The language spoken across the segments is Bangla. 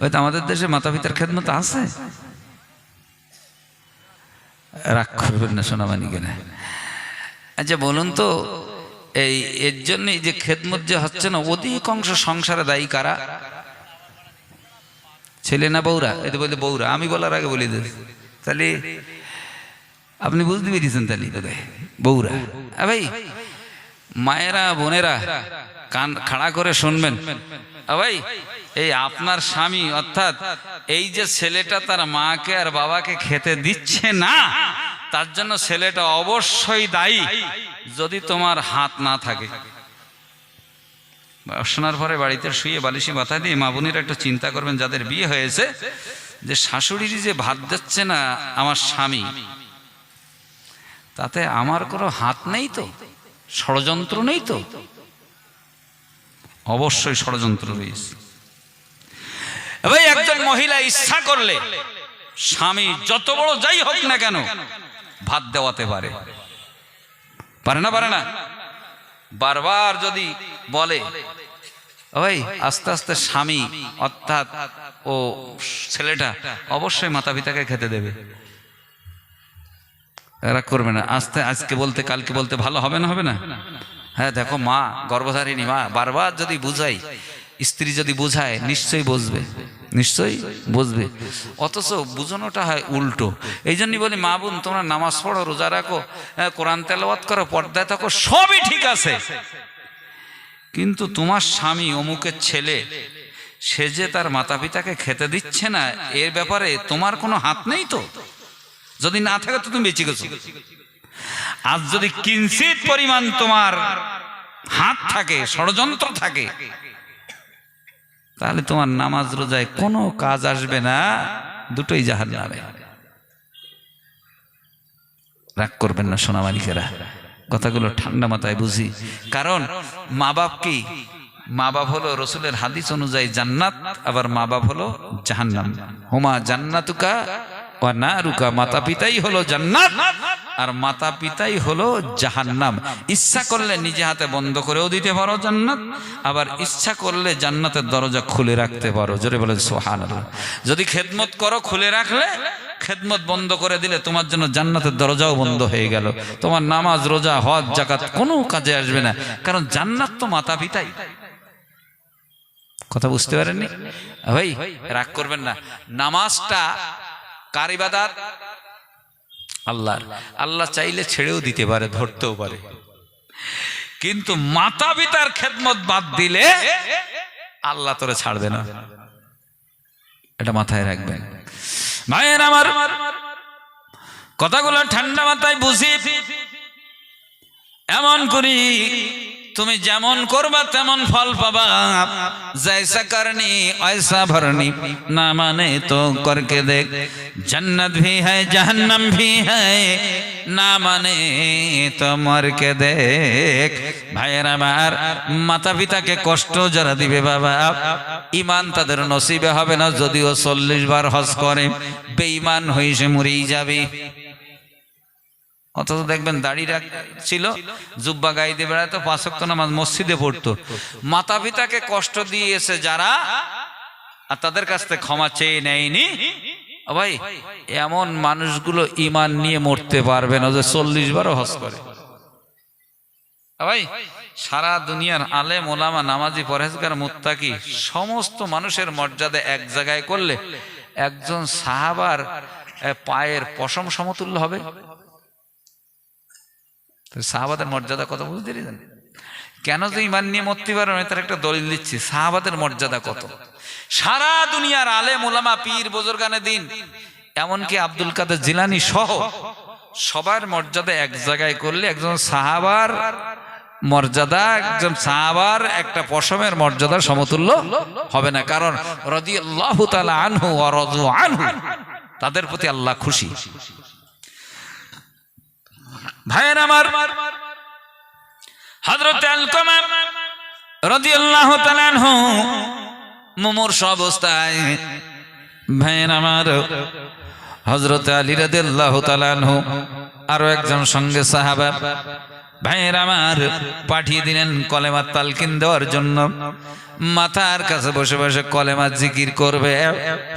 হয়তো আমাদের দেশে মাতা পিতার খেদমত আছে। রাগ করবেন না সোনামানি কেনে আচ্ছা বলুন তো, এই, এর জন্য এই যে খেদমত যে হচ্ছে না, অধিকাংশ সংসারে দায়ী কারা? ছেলে না বৌরা এতে বলতে বৌরা আমি বলার আগে বলি দিই তাহলে আপনি বুঝতে পেরেছেন তাহলে বৌরা ভাই, মায়েরা, বোনেরা কান খাড়া করে শুনবেন। ভাই, এই আপনার স্বামী, অর্থাৎ এই যে ছেলেটা তার মাকে আর বাবাকে খেতে দিচ্ছে না, তার জন্য ছেলেটা অবশ্যই দায়ী, যদি তোমার হাত না থাকে। শোনার পরে বাড়িতে শুয়ে বালিশি মাথা দিয়ে মা বোনেরা একটু চিন্তা করবেন, যাদের বিয়ে হয়েছে, যে শাশুড়ির যে ভাত দিচ্ছে না আমার স্বামী, তাতে আমার কোনো হাত নেই তো? ষড়যন্ত্র নেই তো? অবশ্যই ষড়যন্ত্র রয়েছে। এবার একজন মহিলা ইচ্ছা করলে, স্বামী যত বড় যাই হোক না কেন, ভাত দেওয়াতে পারে। পারে না পারে না? বারবার যদি বলে, ওই, আস্তে আস্তে স্বামী, অর্থাৎ ও ছেলেটা অবশ্যই মাতা পিতাকে খেতে দেবে। এরা করবে না। আস্তে, আজকে বলতে, কালকে বলতে ভালো হবে না হবে না? হ্যাঁ দেখো মা গর্ভধারিণী মা বারবার যদি বুঝাই স্ত্রী যদি বুঝায় নিশ্চয়ই বুঝবে নিশ্চয়ই বুঝবে। অথচ বুঝানোটা হয় উল্টো। এই জন্যই বলি মা বোন তোমরা নামাজ পড়ো রোজা রাখো হ্যাঁ, কোরআন তেলাওয়াত করো পর্দায় থাকো সবই ঠিক আছে। কিন্তু তোমার স্বামী অমুকের ছেলে সে যে তার মাতা পিতাকে খেতে দিচ্ছে না এর ব্যাপারে তোমার কোনো হাত নেই তো? যদি না থাকে তো তুমি বেঁচে গেছো। আজ যদি কিঞ্চিত পরিমাণ তোমার হাত থাকে, ষড়যন্ত্র থাকে, তাহলে তোমার নামাজ রোজায় কোনো কাজ আসবে না, দুটোই জাহাজ নামে রাগ করবেন না সোনামানিকেরা, কথাগুলো ঠান্ডা মাথায় বুঝি। কারণ মা বাপ কি? মা বাপ হলো রসুলের হাদিস অনুযায়ী জান্নাত, আবার মা বাপ হলো জাহান্নাম। হুমা জান্নাতুকা ও না রুকা মাতা পিতাই হলো জান্নাত, আর মাতা পিতাই হলো জাহান্নাম। ইচ্ছা করলে নিজে হাতে বন্ধ করেও দিতে পারো জান্নাত, আবার ইচ্ছা করলে জান্নাতের দরজা খুলে রাখতে পারো। জোরে বলে সোহান যদি খেদমত করো খুলে রাখলে, খেদমত বন্ধ করে দিলে তোমার জন্য জান্নাতের দরজাও বন্ধ হয়ে গেল। তোমার নামাজ, রোজা, হজ জাকাত কোনো কাজে আসবে না, কারণ জান্নাত তো মাতা পিতাই কথা বুঝতে পারেননি? ভাই, রাগ করবেন না। নামাজটা কার ইবাদাত? আল্লাহর। আল্লাহ চাইলে ছেড়েও দিতে পারে, ধরতেও পারে। কিন্তু মাতা পিতার খেদমত বাদ দিলে আল্লাহ তোরে ছাড়বে না। এটা মাথায় রাখবেন। ভাইয়ের আমার, কথাগুলো ঠান্ডা মাথায় বুঝি। এমন করি তুমি যেমন করবা তেমন ফল পাবা। যাইসা করনি ঐসা ভরনি না মানে তো করকে দেখ। জন্নত ভি হ্যায়, জাহান্নাম ভি হ্যায়, না মানে তো মরকে দেখ। ভাইয়ের আমার মাতা পিতাকে কষ্ট যারা দিবে বাবা ইমান তাদের নসিবে হবে না, যদিও চল্লিশ বার হজ করে। বেঈমান হয়ে মরেই যাবে। অথচ দেখবেন দাড়ি রাখ ছিল, জুব্বা গাইতে বেড়াতো পাঁচক্ত নামাজ মসজিদে পড়তো। মাতা পিতাকে কষ্ট দিয়েছে যারা, আর তাদের কাছ থেকে ক্ষমা চেয়ে নেয়নি। ভাই, এমন মানুষগুলো ইমান নিয়ে মরতে পারবে না, যে চল্লিশ বারও হজ করে। ভাই, সারা দুনিয়ার আলেম, ওলামা, নামাজি, পরহেজগার, মুত্তাকি, সমস্ত মানুষের মর্যাদা এক জায়গায় করলে একজন সাহাবার পায়ের পশম সমতুল্য হবে। সাহাবাদের মর্যাদা কত বুঝতে পেরেছেন? কেন যে ইমান নিয়ে মরতে পারো তার একটা দলিল দিচ্ছি, সাহাবাদের মর্যাদা কত? সারা দুনিয়ার আলে মোলামা পীর, বোজরগানে দিন, এমনকি আব্দুল কাদের জিলানি সহ সবার মর্যাদা এক জায়গায় করলে একজন সাহাবার মর্যাদা, একজন সাহাবার একটা পশমের মর্যাদা সমতুল্য হবে না। কারণ রদি আল্লাহ আনহু অরজু আনহু, তাদের প্রতি আল্লাহ খুশি। ভাইয়ের আমার হজরত রাদিয়াল্লাহু তাআলা আনহু মুমূর্ষ অবস্থায় ভাইয়ের আমার হজরত আলী রাদিয়াল্লাহু তালানহ আরও একজন সঙ্গে সাহাবা ভাইয়ের আমার পাঠিয়ে দিলেন কলেমার তালকিন দেওয়ার জন্য। মাথার কাছে বসে বসে কলেমা জিকির করবে,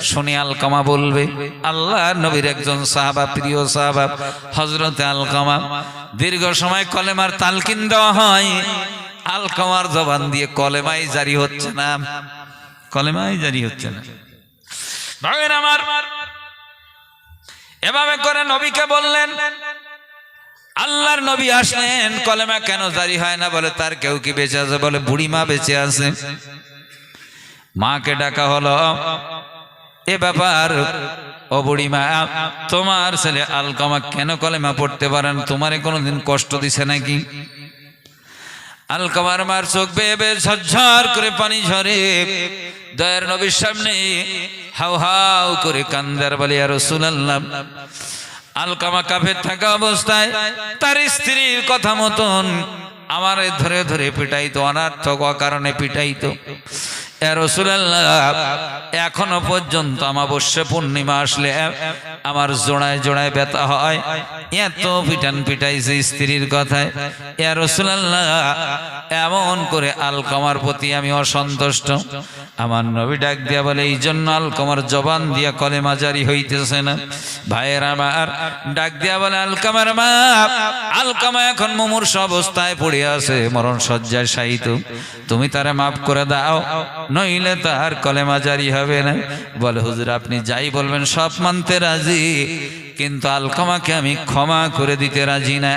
শুনি আলকামা বলবে, আল্লাহ নবীর একজন সাহাবা, প্রিয় সাহাবা হজরত আলকামা, দীর্ঘ সময় কলেমার তালকিন দেওয়া হয়। আলকামার জবান দিয়ে কলেমাই জারি হচ্ছে না। কলেমাই জারি হচ্ছে না। ভাবেন আমার এভাবে করে নবীকে বললেন আল্লাহর নবী আসলেন, কলেমা কেন জারি হয় না বলে তার কেউ কি বেঁচে আছে বলে বুড়ি মা বেঁচে আছে? মাকে ডাকা হলো, এ ব্যাপার, ও বুড়ি মা তোমার ছেলে আলকামা কেন কলেমা পড়তে পারেন তোমারে কোনোদিন কষ্ট দিছে নাকি? আলকামার মার চোখ বেয়ে বেয়ে ঝরঝর করে পানি ঝরে, দয়ার নবীর সামনে হাউ হাউ করে কান্দার বলে আর রসুলাল্লাহ আলকামা কাফের থাকা অবস্থায় তার স্ত্রীর কথা মতন আমার ধরে ধরে পিটাইতো, অনার্থক কারণে পিটাইতো। এখনও পর্যন্ত আমাবস্যা পূর্ণিমা আসলে আমার জোড়ায় জোড়ায় ব্যথা হয়। এত পিটান পিটাইছে স্ত্রীর কথায়। এ রসুলাল্লাহ, এমন করে আলকামার প্রতি আমি অসন্তুষ্ট। আমার নবী ডাক দিয়া বলে এই জন্য আলকামার জবান দিয়া কলেমা জারি হইতেছে না। ভাইয়ের আমার ডাক দিয়া বলে, আলকামার মা, আলকামা এখন মুমূর্ষ অবস্থায় পড়ে আছে মরণ শয্যায় শায়িত। তুমি তারে মাফ করে দাও, নইলে তার কলেমা জারি হবে না। বলে, হুজুর, আপনি যাই বলবেন সব মানতে রাজি। কিন্তু আলকামাকে আমি ক্ষমা করে দিতে রাজি না।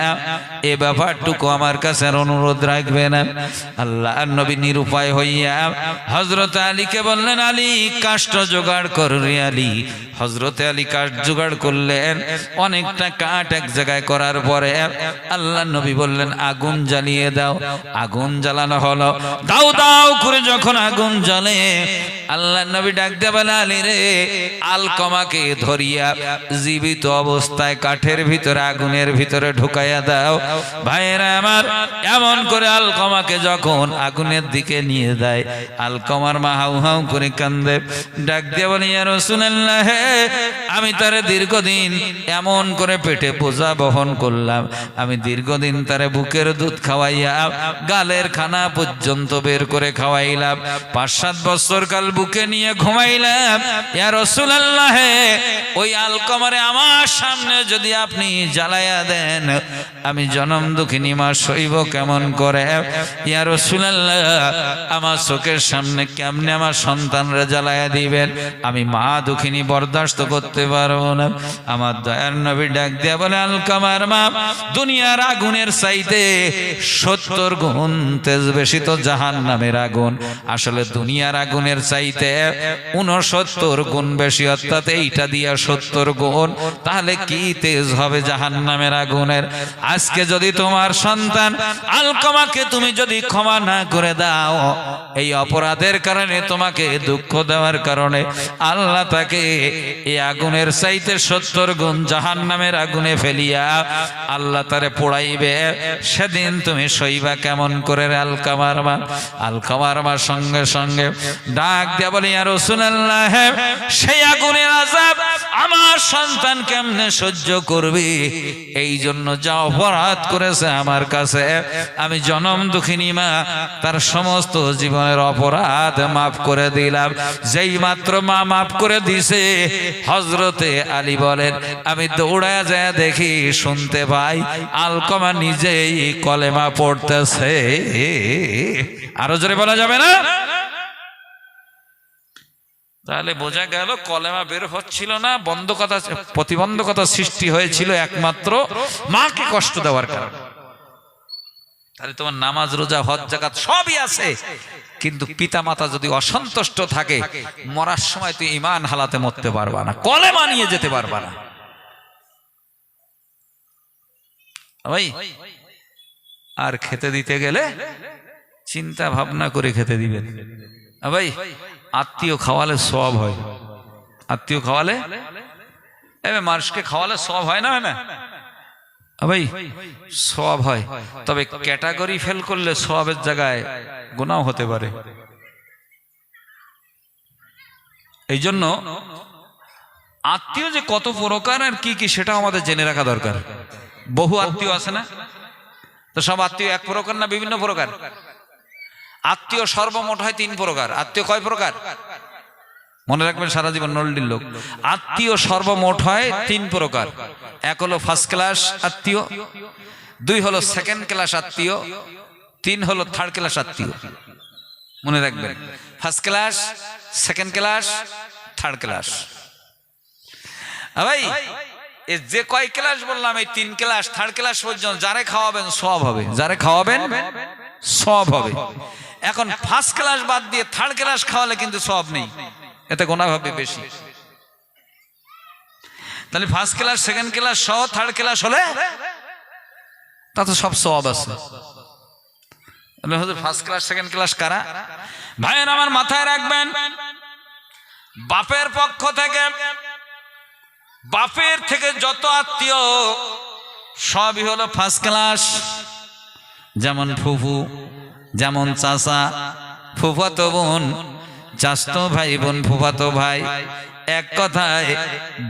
এ ব্যাপারটুকু আমার কাছে অনুরোধ রাখবে না। আল্লাহ নবী নিরুপায় হইয়া হজরত আলীকে বললেন, আলী, কাষ্ট জোগাড় করি আলী। হজরতে আলী কাঠ জোগাড় করলেন অনেকটা কাঠ এক জায়গায় করার পরে আল্লাহ নবী বললেন, আগুন জ্বালিয়ে দাও। আগুন জ্বালানো হলো। দাও দাও করে যখন আগুন জ্বলে, আল্লাহ নবী ডাক দে বলে, আলী রে আলকমাকে ধরিয়া জীবিত অবস্থায় কাঠের ভিতরে, আগুনের ভিতরে ঢুকাইয়া দাও। ভাইয়েরা আমার, এমন করে আলকমাকে যখন আগুনের দিকে নিয়ে দেয় আলকমার মা হাউ হাউ করে কান্দে। ডাক দিয়ে বলি আর রসুল্লাহ আমি তারে দীর্ঘদিন এমন করে পেটে বোঝা বহন করলাম। আমি দীর্ঘদিন তারে বুকের দুধ খাওয়াইয়া গালের খানা পর্যন্ত বের করে খাওয়াইলাম। পাঁচ সাত বছর কাল বুকে নিয়ে ঘুমাইলাম। ইয়া রসুল্লাহ ওই আলকমারে আমার সামনে যদি আপনি জ্বালাইয়া দেন, আমি জনম দুঃখিনী মা সইব কেমন করে? ইয়া রসুল্লাহ আমার চোখের সামনে কেমনে আমার সন্তানরা জ্বালাইয়া দিবেন? আমি মা দুঃখিনী বরদাস্ত করতে পারব না। আমার দয়ার নবী ডাক দেয়া বলে আলকামার মা, দুনিয়ার আগুনের চাইতে সত্তর গুণ তেজ বেশি তো জাহান নামের আগুন। আসলে দুনিয়ার আগুনের চাইতে উনসত্তর গুণ বেশি, অর্থাৎ এইটা দিয়া সত্তর গুণ, তাহলে কি তেজ হবে জাহান নামের আগুনের? আজকে যদি তোমার সন্তান আলকামাকে তুমি যদি ক্ষমা না করে দাও, এই অপরাধের কারণে তোমাকে দুঃখ দেওয়ার কারণে আল্লাহ তাকে এই আগুনের চাইতে সত্তর গুণ জাহান নামের আগুনে ফেলিয়া আল্লাহ তারে পোড়াইবে। সেদিন তুমি সইবা কেমন করে আলকামার মা আলকামার মা সঙ্গে সঙ্গে ডাক দিয়া বলি আর রসুল্লাহ সেই আগুনের আজাব আমার সন্তান কেমনে সহ্য করবি? এই জন্য যা অপরাধ করেছে আমার কাছে, আমি জনম দুঃখিনী মা, তার সমস্ত জীবনের অপরাধ মাফ করে দিলাম। যেই মাত্র মা মাফ করে দিছে হজরতে আলী বলেন, আমি দৌড়ায় যায় দেখি শুনতে পাই, আলকমা নিজেই কলেমা পড়তেছে। আরও জোরে বলা যাবে না? তাহলে বোঝা গেল কলেমা বের হচ্ছিল না বন্ধকতা প্রতিবন্ধকতা সৃষ্টি হয়েছিল একমাত্র মাকে কষ্ট দেওয়ার কারণে। তাহলে তোমার নামাজ, রোজা, হজ জাকাত সবই আছে। কিন্তু পিতা মাতা যদি অসন্তুষ্ট থাকে, মরার সময় তুই ইমান হালাতে মরতে পারবা না কলে মানিয়ে যেতে পারবা না। ভাই আর খেতে দিতে গেলে চিন্তা ভাবনা করে খেতে দিবেন। ভাই আত্মীয় খাওয়ালে সব হয়। আত্মীয় খাওয়ালে? মানুষকে খাওয়ালে সব হয় না হয় না? ভাই সব হয়। তবে ক্যাটাগরি ফেল করলে সবের জায়গায় গুণাও হতে পারে। এই জন্য আত্মীয় যে কত প্রকার আর কি কি সেটা আমাদের জেনে রাখা দরকার। বহু আত্মীয় আছে না? তো সব আত্মীয় এক প্রকার না বিভিন্ন প্রকার? আত্মীয় সর্বমোট হয় তিন প্রকার। আত্মীয় কয় প্রকার? মনে রাখবেন সারা জীবন নলডির লোক। আত্মীয় সর্বমোট হয় তিন প্রকার। এক হলো ফার্স্ট ক্লাস আত্মীয়, দুই হলো সেকেন্ড ক্লাস আত্মীয়, তিন হলো থার্ড ক্লাস আত্মীয়। মনে রাখবেন। First class second class third class ভাই যে কয় ক্লাস বললাম, এই তিন ক্লাস থার্ড ক্লাস পর্যন্ত যারে খাওয়াবেন সব হবে। যারে খাওয়াবেন সব হবে। এখন ফার্স্ট ক্লাস বাদ দিয়ে থার্ড ক্লাস খাওয়ালে কিন্তু সব নেই। এতে গোনা হবে বেশি। তাহলে ফার্স্ট ক্লাস সেকেন্ড ক্লাস সহ থার্ড ক্লাস হলে তা তো সব সব আছে। ফার্স্ট ক্লাস সেকেন্ড ক্লাস কারা? ভাইয়ের আমার মাথায় রাখবেন, বাপের পক্ষ থেকে বাপের থেকে যত আত্মীয়, সবই হলো ফার্স্ট ক্লাস যেমন ফুফু, যেমন চাচা, ফুফাতো বোন চাস্তো ভাই বোন, ফুফাতো ভাই, এক কথায়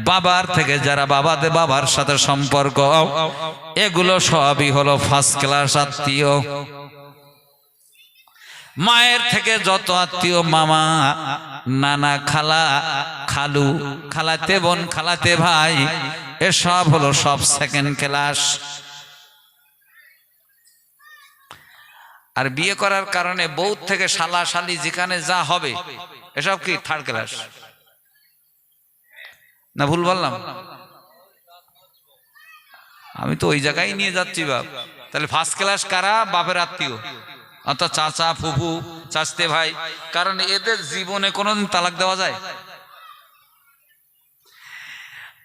বাবার থেকে যারা বাবাতে বাবার সাথে সম্পর্ক, এগুলো সবই হলো ফার্স্ট ক্লাস আত্মীয়। মায়ের থেকে যত আত্মীয় মামা, নানা, খালা, খালু, খালাতে বোন, খালাতে ভাই, এসব হলো সব সেকেন্ড ক্লাস আর বিয়ে করার কারণে বৌদ্ধ থেকে শালা শালি যেখানে যা হবে, এসব কি থার্ড ক্লাস না ভুল বললাম? আমি তো ওই জায়গায় নিয়ে যাচ্ছি বাপ। তাহলে ফার্স্ট ক্লাস কারা? বাপের আত্মীয়। অর্থাৎ চাচা, ফুফু, চাচতে ভাই। কারণ এদের জীবনে কোনোদিন তালাক দেওয়া যায়?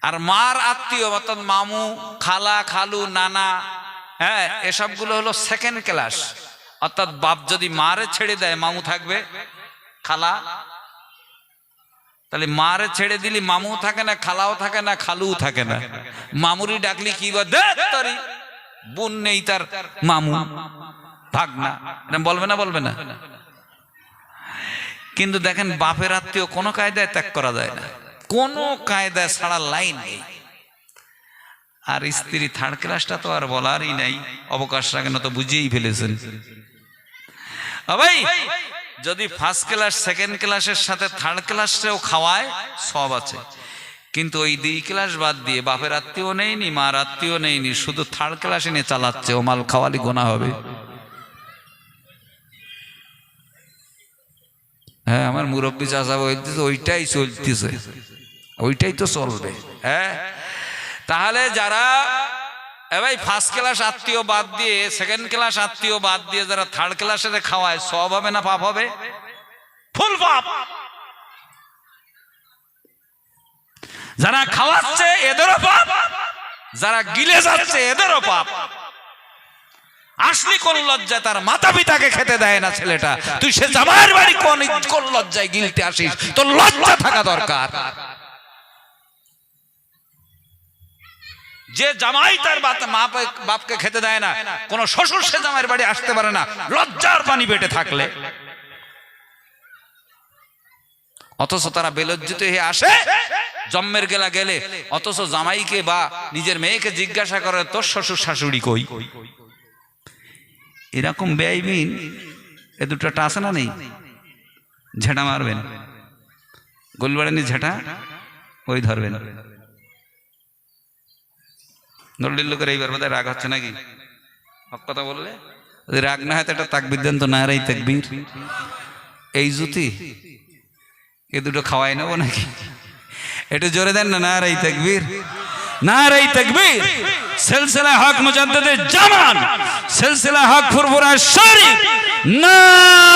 আর মার আত্মীয়, অর্থাৎ মামু, খালা, খালু, নানা হ্যাঁ এসবগুলো হলো সেকেন্ড ক্লাস অর্থাৎ বাপ যদি মারে ছেড়ে দেয়, মামু থাকবে? খালা? তাহলে মারে ছেড়ে দিলি মামু থাকে না, খালাও থাকে না, খালুও থাকে না। মামুরি ডাকলি, কি বোন নেই তার, মামু। ভাগ না। বলবে না বলবে না। কিন্তু দেখেন, বাপের আত্মীয় কোনো কায়দায় ত্যাগ করা যায় না। কোনো কায়দায় ছাড়া লাইন নেই। আর স্ত্রী থার্ড ক্লাসটা তো আর বলারই নাই। অবকাশ রাখে না তো বুঝিয়েই ফেলেছেন। ভাই, যদি ফার্স্ট ক্লাস সেকেন্ড ক্লাসের সাথে থার্ড ক্লাসটাও খাওয়ায়, সব আছে। কিন্তু ওই দুই ক্লাস বাদ দিয়ে বাপের আত্মীয় নেইনি মার আত্মীয় নেইনি শুধু থার্ড ক্লাসে নিয়ে চালাচ্ছে, ও মাল খাওয়ালি গোনা হবে। হ্যাঁ আমার মুরব্বী চাষা বলতেছে, ওইটাই চলতেছে। ওইটাই তো চলবে হ্যাঁ? তাহলে যারা এবার ফার্স্ট ক্লাস আত্মীয় বাদ দিয়ে সেকেন্ড ক্লাস আত্মীয় বাদ দিয়ে যারা থার্ড ক্লাসে খাওয়ায়, সব হবে না, পাপ হবে? ফুল পাপ! যারা খাওয়াচ্ছে, এদেরও পাপ। যারা গিলে যাচ্ছে, এদেরও পাপ। আসলি কোন লজ্জায় তার মাতা পিতাকে খেতে দেয় না ছেলেটা? তুই সে জামাইয়ের বাড়ি কোন কোন লজ্জায় গিলতে আসিস? তোর লজ্জা থাকা দরকার। যে জামাই তার বাপকে খেতে দেয় না, কোন শ্বশুর সে জামাইয়ের বাড়ি আসতে পারে না, লজ্জার পানি পেটে থাকলে। অথচ তারা বেলজ্জিত হয়ে আসে, জন্মের গেলা গেলে, অথচ জামাইকে বা নিজের মেয়েকে জিজ্ঞাসা করে, তোর শ্বশুর শাশুড়ি কই? এরকম ব্যয়বিন এ দুটো আছে না নেই? ঝেঁটা মারবেন। গোলবাড়ানি ঝেঁটা ওই ধরবেন। নল্লির লোকের এইবার বোধ রাগ হচ্ছে নাকি? হক কথা বললে? রাগ না হয়, তো একটা তাকবির দেন তো, না রে তাকবির। এই জুতি, এ দুটো খাওয়াই নেব নাকি? একটু জোরে দেন না না রে তাকবির। না রে তাকবির। সিলসিলা হক মুজাদ্দিদে জামান। সিলসিলা হক ফুরফুরা শরীফ না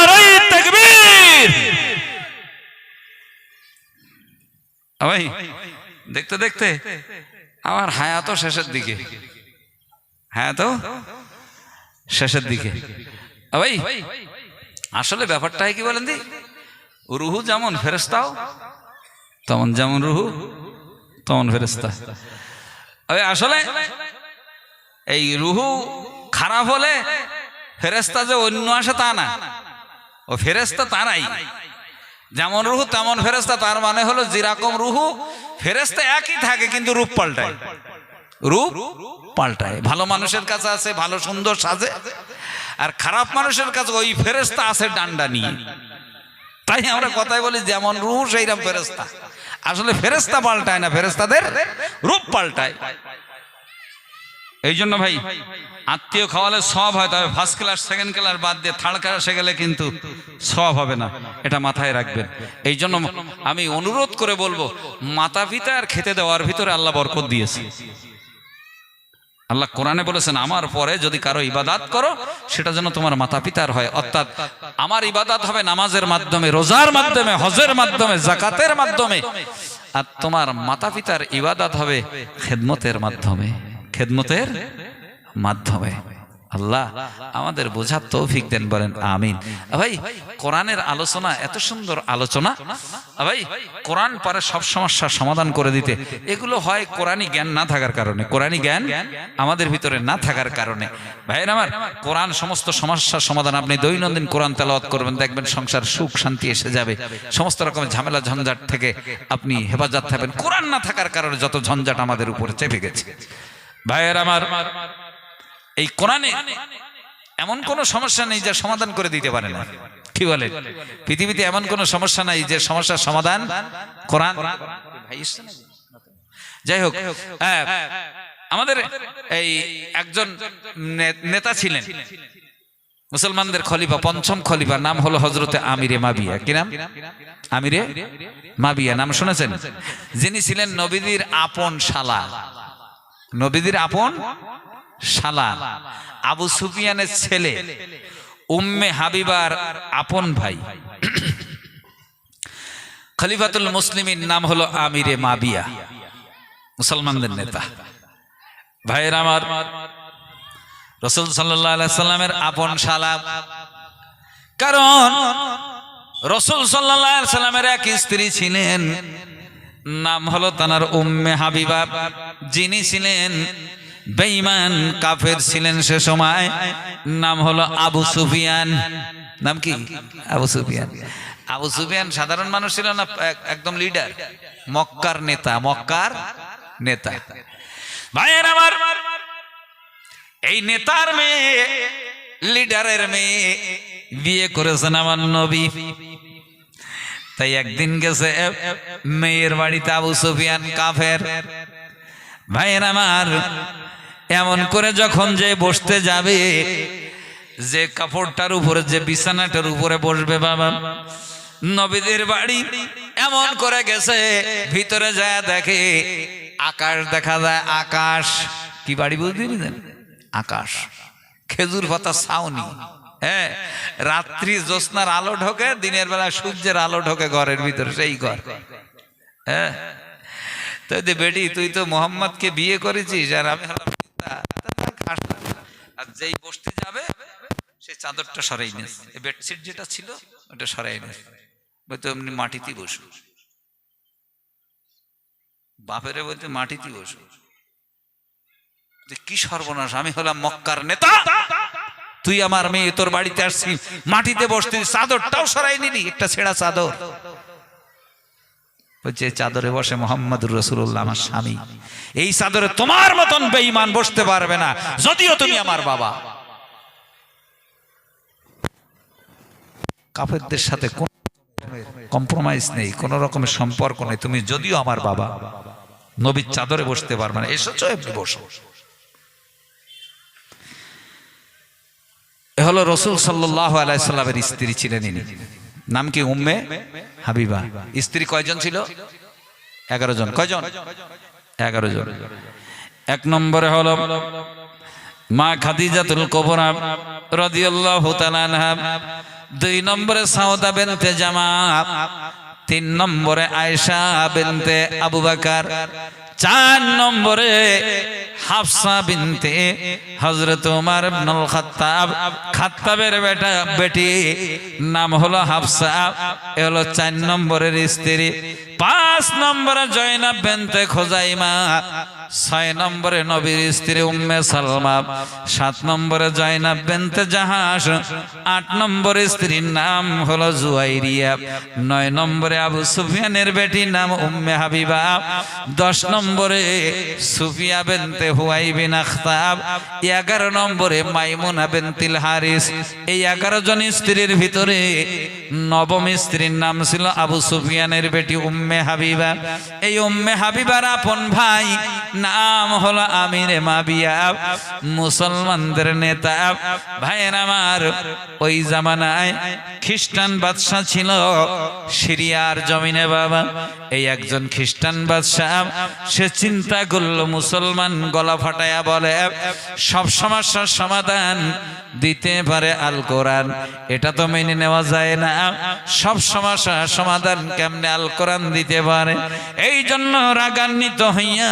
রে তাকবির। ভাই, দেখতে দেখতে। আমার হায়াতও শেষের দিকে। হায়াতও শেষের দিকে। ভাই, আসলে ব্যাপারটা কি বলেন দি? রুহু যেমন ফেরেস্তাও তেমন যেমন রুহু, তেমন ফেরেস্তা আসলে এই রুহু খারাপ হলে ফেরেস্তা যে অন্য আসে তা না। ও ফেরেস্তা তারাই। যেমন রুহু, তেমন ফেরেস্তা তার মানে হলো যেরকম রুহু ফেরেস্তা একই থাকে, কিন্তু রূপ পাল্টায়। রূপ পাল্টায়। ভালো মানুষের কাছে আছে, ভালো সুন্দর সাজে। আর খারাপ মানুষের কাছে ওই ফেরেস্তা আছে ডান্ডা নিয়ে তাই আমরা কথাই বলি, যেমন রূপ সেইরকম ফেরেস্তা আসলে ফেরেস্তা পাল্টায় না ফেরেস্তাদের রূপ পাল্টায়। এই জন্য ভাই, আত্মীয় খাওয়ালে সব হয়, তবে ফার্স্ট ক্লাস সেকেন্ড ক্লাস বাদ দিয়ে থার্ড ক্লাসে গেলে কিন্তু সব হবে না। এটা মাথায় রাখবেন। এই জন্য আমি অনুরোধ করে বলব মাতা পিতা আর খেতে দেওয়ার ভিতরে আল্লাহ বরকত দিয়েছে। আল্লাহ কোরআনে বলেছেন, আমার পরে যদি কারও ইবাদাত করো, সেটা যেন তোমার মাতা পিতার হয়। অর্থাৎ আমার ইবাদাত হবে নামাজের মাধ্যমে, রোজার মাধ্যমে, হজের মাধ্যমে, জাকাতের মাধ্যমে। আর তোমার মাতা পিতার ইবাদাত হবে খেদমতের মাধ্যমে। খেদমতের মাধ্যমে। আল্লাহ আমাদের বোঝার তৌফিক দেন বলেন, আমিন। ভাই, কোরআনের আলোচনা এত সুন্দর আলোচনা। ভাই, কোরআন পারে সব সমস্যার সমাধান করে দিতে। এগুলো হয় কোরআনই জ্ঞান না থাকার কারণে। কোরআনই জ্ঞান আমাদের ভিতরে না থাকার কারণে। ভাইয়ের আমার, কোরআন সমস্ত সমস্যার সমাধান আপনি দৈনন্দিন কোরআন তেলাওয়াত করবেন, দেখবেন সংসার সুখ, শান্তি এসে যাবে। সমস্ত রকমের ঝামেলা, ঝঞ্ঝাট থেকে আপনি হেফাজত থাকবেন। কোরআন না থাকার কারণে যত ঝঞ্ঝাট আমাদের উপরে চেপে গেছে। ভাইয়ের আমার এই কোরআনে এমন কোন সমস্যা নেই যে সমাধান করে দিতে পারে না। কি বলে? পৃথিবীতে এমন কোন সমস্যা নাই যে সমস্যার সমাধান কোরআন? যাই হোক হ্যাঁ, আমাদের এই একজন নেতা ছিলেন। মুসলমানদের খলিফা পঞ্চম খলিফা নাম হলো হজরতে আমিরে মাবিয়া। কি নাম? আমিরে মাবিয়া নাম শুনেছেন? যিনি ছিলেন নবীদের আপন শালা। নবীদের আপন শালা। আবু সুফিয়ানের ছেলে, উম্মে হাবিবার আপন ভাই। খলিফাতুল মুসলিমের নাম হলো আমিরে মাবিয়া, মুসলমানদের নেতা। ভাইয়ের আমার, রসুল সাল্লামের আপন শালা। কারণ রসুল সাল্লামের এক স্ত্রী ছিলেন নাম হলো তানার উম্মে হাবিবা। যিনি ছিলেন বেঈমান, কাফের ছিলেন সে সময়। নাম হলো আবু সুফিয়ান। নাম কি? আবু সুফিয়ান। আবু সুফিয়ান সাধারণ মানুষ ছিল না? একদম লিডার মক্কার নেতা মক্কার নেতা। ভাইয়ের আমার, এই নেতার মেয়ে লিডারের মেয়ে, বিয়ে করেছেন আমার নবী। তাই একদিন গেছে মেয়ের বাড়িতে আবু সুফিয়ান কাফের। ভাইয়ের আমার, এমন করে যখন যে বসতে যাবে, যে কাপড়টার উপরে, যে বিছানাটার উপরে বসবে বাবা। নবীদের বাড়ি এমন করে গেছে, ভিতরে যায় দেখে আকাশ দেখা যায়, আকাশ। কি বাড়ি বুঝতে আকাশ। খেজুর পাতা ছাউনি। হ্যাঁ রাত্রি জ্যোৎস্নার আলো ঢোকে, দিনের বেলা সূর্যের আলো ঢোকে ঘরের ভিতরে, সেই ঘর। হ্যাঁ তো বেটি, তুই তো মোহাম্মদকে বিয়ে করেছিস, আর আমি। আর যেই বসতে যাবে, সে চাদরটা সরাই নিস বেডশিট যেটা ছিল, ওটা সরাই নিস বলতো এমনি মাটিতেই বসু। বাপেরে বলতে মাটিতেই বসু। কি সর্বনাশ, আমি হলাম মক্কার নেতা। তুই আমার মেয়ে, তোর বাড়িতে আসছি, মাটিতে বসতে চাদরটাও সরাই নিলি একটা ছেঁড়া চাদর। বলছে চাদরে বসে মোহাম্মদ রসুল্লাহ আমার স্বামী। এই চাদরে তোমার মতন বেঈমান বসতে পারবে না, যদিও তুমি আমার বাবা। কাফেরদের সাথে কোন কম্প্রোমাইজ নেই, কোন রকমের সম্পর্ক নেই, তুমি যদিও আমার বাবা। নবীর চাদরে বসতে পারবে না, এসেছ, এমনি বসো। এ হলো রসুল সাল্লাহ আলাইসাল্লামের স্ত্রী ছিলেন ইনি। নাম কি উম্মে? হাবিবা। স্ত্রী কয়জন ছিল? এগারো জন। কয়জন? এগারো জন। এক নম্বরে হলো মা খাদিজাতুল কোবরা রাদিয়াল্লাহু তাআলা দুই নম্বরে সাউদা বিনতে জামা তিন নম্বরে আয়েশা বিনতে আবু বকর। চার নম্বরে হাফসা বিনতে হজরত উমার ইবনুল খাত্তাব, খাত্তাবের বেটা বেটি, নাম হলো হাফসা, এ হলো চার নম্বরের স্ত্রী। পাঁচ নম্বরে জয়নাব বিনতে খোজাইমা ছয় নম্বরে নবীর স্ত্রী উম্মে সালমা, সাত নম্বরে জয়নাব বেনতে জাহাস আট নম্বরে স্ত্রীর নাম হলো জুয়াইরিয়া, নয় নম্বরে আবু সুফিয়ানের বেটির নাম উম্মে হাবিবা, দশ নম্বরে সুফিয়া বেনতে হুয়াই বিন আখতাব, এগারো নম্বরে মাইমুনা বেনতিল হারিস। এই এগারো জন স্ত্রীর ভিতরে নবম স্ত্রীর নাম ছিল আবু সুফিয়ানের বেটি উম্মে হাবিবা। এই উম্মে হাবিবার আপন ভাই নাম হলো আমিরে মাবিয়া, মুসলমানদের নেতা। ভাইয়ের আমার, ওই জামানায় খ্রিস্টান বাদশাহ ছিল, সিরিয়ার জমিনে বাবা। এই একজন খ্রিস্টান বাদশাহ, সে চিন্তা করল, মুসলমান গলা ফাটায়া বলে, সব সমস্যার সমাধান দিতে পারে আল কোরআন। এটা তো মেনে নেওয়া যায় না। সব সমস্যার সমাধান কেমনে আল কোরআন দিতে পারে? এই জন্য রাগান্বিত হইয়া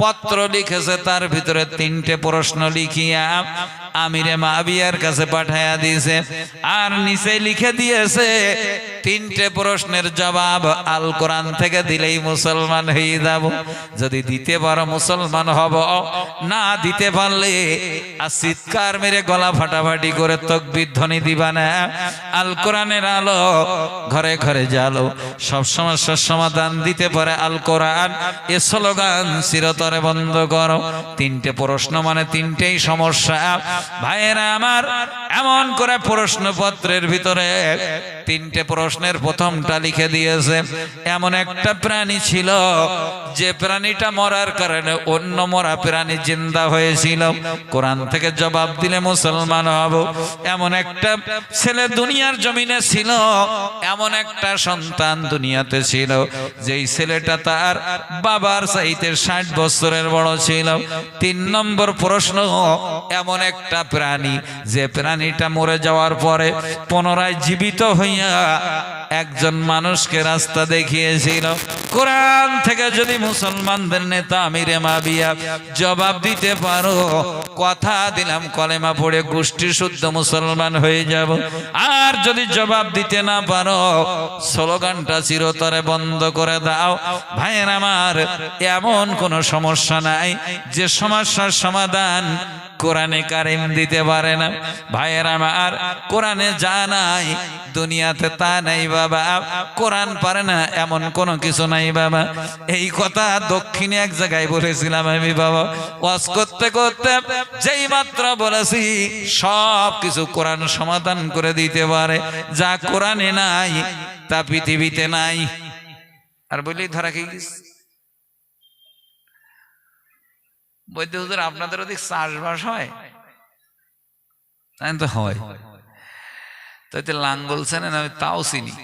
পত্র লিখেছে, তার ভিতরে তিনটে প্রশ্ন লিখিয়া আমিরে মাবিয়ার কাছে পাঠাইয়া দিয়েছে। আর নিচে লিখে দিয়েছে, তিনটে প্রশ্নের জবাব আল কোরআন থেকে দিলেই মুসলমান হয়ে যাব। যদি দিতে পারো মুসলমান হব, না দিতে পারলে আর চিৎকার মেরে গলা ফাটাফাটি করে তকবির ধ্বনি দিবা না। আল কোরআনের আলো ঘরে ঘরে জালো সব সমস্যার সমাধান দিতে পারে আল কোরআন। এ স্লোগান চিরতরে বন্ধ করো। তিনটে প্রশ্ন মানে তিনটেই সমস্যা। ভাইয়েরা আমার, এমন করে প্রশ্নপত্রের ভিতরে তিনটে প্রশ্নের প্রথমটা লিখে দিয়েছে। এমন একটা প্রাণী ছিল যে প্রাণীটা মরার কারণে অন্য মরা প্রাণী জিন্দা হয়েছিল। কোরআন থেকে জবাব দিলে মুসলমান হব। এমন একটা ছেলে দুনিয়ার জমিনে ছিল, এমন একটা সন্তান দুনিয়াতে ছিল। যেই ছেলেটা তার বাবার চাইতে ষাট বছরের বড় ছিলাম তিন নম্বর প্রশ্ন, এমন একটা প্রাণী, যে প্রাণীটা মরে যাওয়ার পরে পুনরায় জীবিত হইয়া একজন মানুষকে রাস্তা দেখিয়েছিল। কোরআন থেকে যদি মুসলমানদের নেতা আমিরে মাবিয়া জবাব দিতে পারো, কথা দিলাম, কলেমা পড়ে গোষ্ঠী শুদ্ধ মুসলমান হয়ে যাব। আর যদি জবাব দিতে না পারো, স্লোগানটা চিরতরে বন্ধ করে দাও। ভাইয়ের আমার, এমন কোনো সমস্যা নাই। যে সমস্যার সমাধান কোরআনে কারিম দিতে পারে না। ভাইয়ের আমার কোরআনে যা নাই, দুনিয়াতে তা নাই বাবা। কোরআন পারে না, এমন কোনো কিছু নাই বাবা। এই কথা দক্ষিণে এক জায়গায় বলেছিলাম আমি বাবা। ওয়াজ করতে করতে যেই মাত্র বলেছি, সব কিছু কোরআন সমাধান করে দিতে পারে। যা কোরআনে নাই, তা পৃথিবীতে নাই। আর বলি ধরা কি বৈদ্য হুজুর আপনাদের ওদিক চাষবাস হয়। তাই তো হয়। তাইতে লাঙ্গল চেনেন আমি তাও চিনি।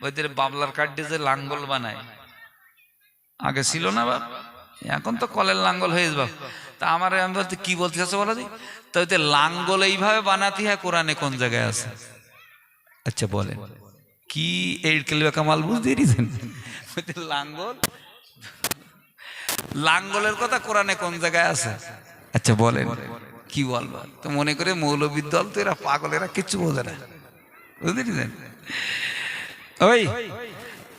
বৈদ্যের বাবলার কাঠে যে লাঙ্গল বানায়। আগে ছিল না বাপ, এখন তো কলের লাঙ্গল হয়ে বাপ। তা আমার আমি বলতে কি বলতে চাচ্ছ বলো দি তো ওইতে লাঙ্গল এইভাবে বানাতে হয়, কোরআনে কোন জায়গায় আছে? আচ্ছা বলে কি এই কেলবে কামাল বুঝতে দিয়েছেন? লাঙ্গল লাঙ্গলের কথা কোরআনে কোন জায়গায় আছে? আচ্ছা বলেন। কি বলব? তো মনে করে মৌলবিদ দল তো এরা পাগল, এরা কিচ্ছু বোঝে না। বুঝতে ওই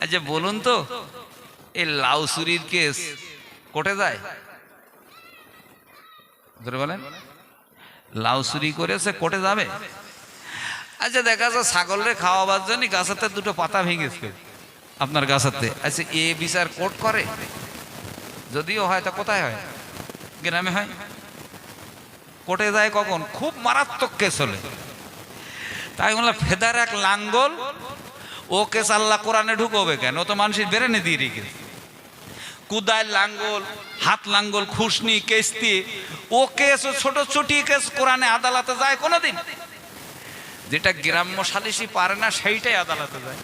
আচ্ছা বলুন তো, এই লাউসুরির কেস কোটে যায়? ধরে বলেন। লাউ চুরি করেছে কোটে যাবে? আচ্ছা দেখা যাচ্ছে ছাগলরে খাওয়াবার জন্য গাছাতে দুটো পাতা ভেঙেছে। আপনার গাছাতে আচ্ছা এ বিচার কোর্ট করে? যদিও হয়, তা কোথায় হয়? গ্রামে হয়? কোর্টে যায় কখন? খুব মারাত্মক কেস হলে। তাই বললাম, ফেদার এক লাঙ্গল, ও কেস আল্লাহ কোরআনে ঢুকবে কেন? ও তো মানুষের বেরেনে দিয়ে রেখেছে। কুদায় লাঙ্গল, হাত লাঙ্গল, খুশনি, কেস্তি, ও কেস, ও ছোট ছুটি কেস কোরআনে আদালতে যায় কোনোদিন? যেটা গ্রাম্য সালিসি পারে না, সেইটাই আদালতে যায়।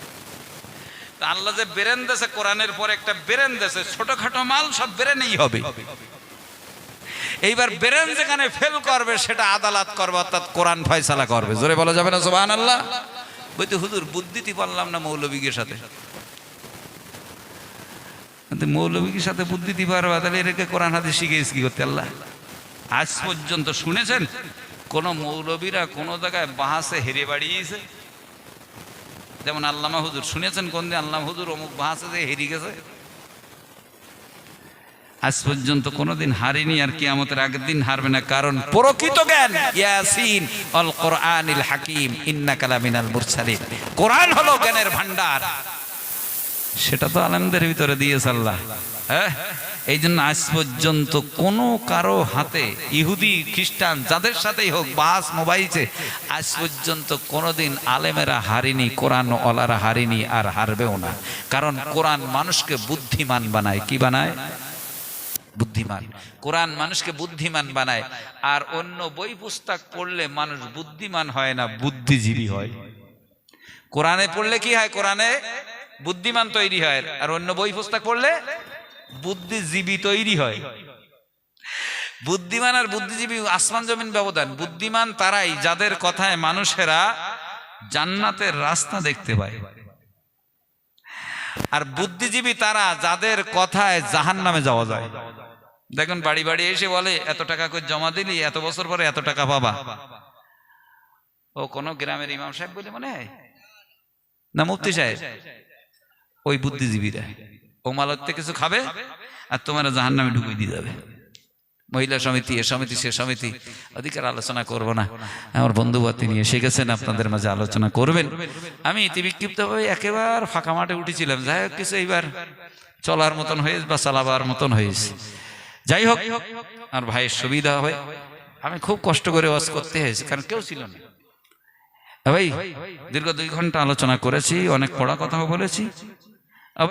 আল্লাহ যে বেরেন দেশে কোরআনের পর একটা বেরেন দেশে ছোটখাটো মাল সব বেরেনেই হবে। এইবার বেরেন যেখানে ফেল করবে, সেটা আদালত করবে, অর্থাৎ কোরআন ফয়সালা করবে। জোরে বলা যাবে না সুবহান আল্লাহ বলতে হুজুর বুদ্ধিতে পারলাম না মৌলবীগের সাথে। মৌলবীর সাথে বুদ্ধি দিতে পারবা, তাহলে এটাকে কোরআন হাতে শিখেছি কি করতে আল্লাহ? আজ পর্যন্ত শুনেছেন, কোন মৌলবীরা কোন জায়গায় বাহাসে হেরে বাড়িয়েছে যেমন আল্লামা হুজুর, শুনেছেন কোন দিন? আল্লামা হুজুর অমুক ভাষা যে হেরি গেছে। আজ পর্যন্ত কোনোদিন হারিনি আর কিয়ামতের আগের দিন হারবে না, কারণ প্রকৃত জ্ঞান অল কোরআনিল হাকিম ইন্না কালামিনাল মুরসালিন। কোরআন হলো জ্ঞানের ভান্ডার সেটা তো আলেমদের ভিতরে দিয়েছে আল্লাহ। হ্যাঁ? এই জন্য আজ পর্যন্ত কোনো কারও হাতে ইহুদি, খ্রিস্টান, যাদের সাথেই হোক, বাস মোবাইলছে আজ পর্যন্ত কোনোদিন আলেমেরা হারিনি কোরআন ওলারা হারিনি আর হারবেও না। কারণ কোরআন মানুষকে বুদ্ধিমান বানায়। কি বানায়? বুদ্ধিমান। কোরআন মানুষকে বুদ্ধিমান বানায়। আর অন্য বই পুস্তক পড়লে মানুষ বুদ্ধিমান হয় না, বুদ্ধিজীবী হয়। কোরআনে পড়লে কি হয়? কোরআনে বুদ্ধিমান তৈরি হয়। আর অন্য বই পুস্তক পড়লে বুদ্ধিজীবী তৈরি হয়। বুদ্ধিমান আর বুদ্ধিজীবী আসমান জমিন ব্যবধান। বুদ্ধিমান তারাই যাদের কথায় মানুষেরা জান্নাতের রাস্তা দেখতে পায়। আর বুদ্ধিজীবী তারা যাদের কথায় জাহান নামে যাওয়া যায়। দেখুন, বাড়ি বাড়ি এসে বলে, এত টাকা করে জমা দিলি? এত বছর পরে এত টাকা পাবা। ও কোন গ্রামের ইমাম সাহেব বলে মনে হয়? না, মুফতি সাহেব? ওই বুদ্ধিজীবীরা। ও মালতে কিছু খাবে আর তোমার জাহান নামে ঢুকিয়ে দিয়ে যাবে। মহিলা সমিতি, এ সমিতি, সে সমিতি, অধিকার আলোচনা করব না। আমার বন্ধু নিয়ে এসে গেছেন, আপনাদের মাঝে আলোচনা করবেন। আমি ইতিবিক্ষিপ্ত হয়ে একেবারে ফাঁকা মাঠে উঠেছিলাম। যাই হোক, কিছু এইবার চলার মতন হয়েছে বা চালাবার মতন হয়েছে। যাই হোক আর ভাইয়ের সুবিধা হয় আমি খুব কষ্ট করে ওয়াজ করতে হয়েছে, কারণ কেউ ছিল না। ভাই, দীর্ঘ দুই ঘণ্টা আলোচনা করেছি, অনেক পড়া কথাও বলেছি।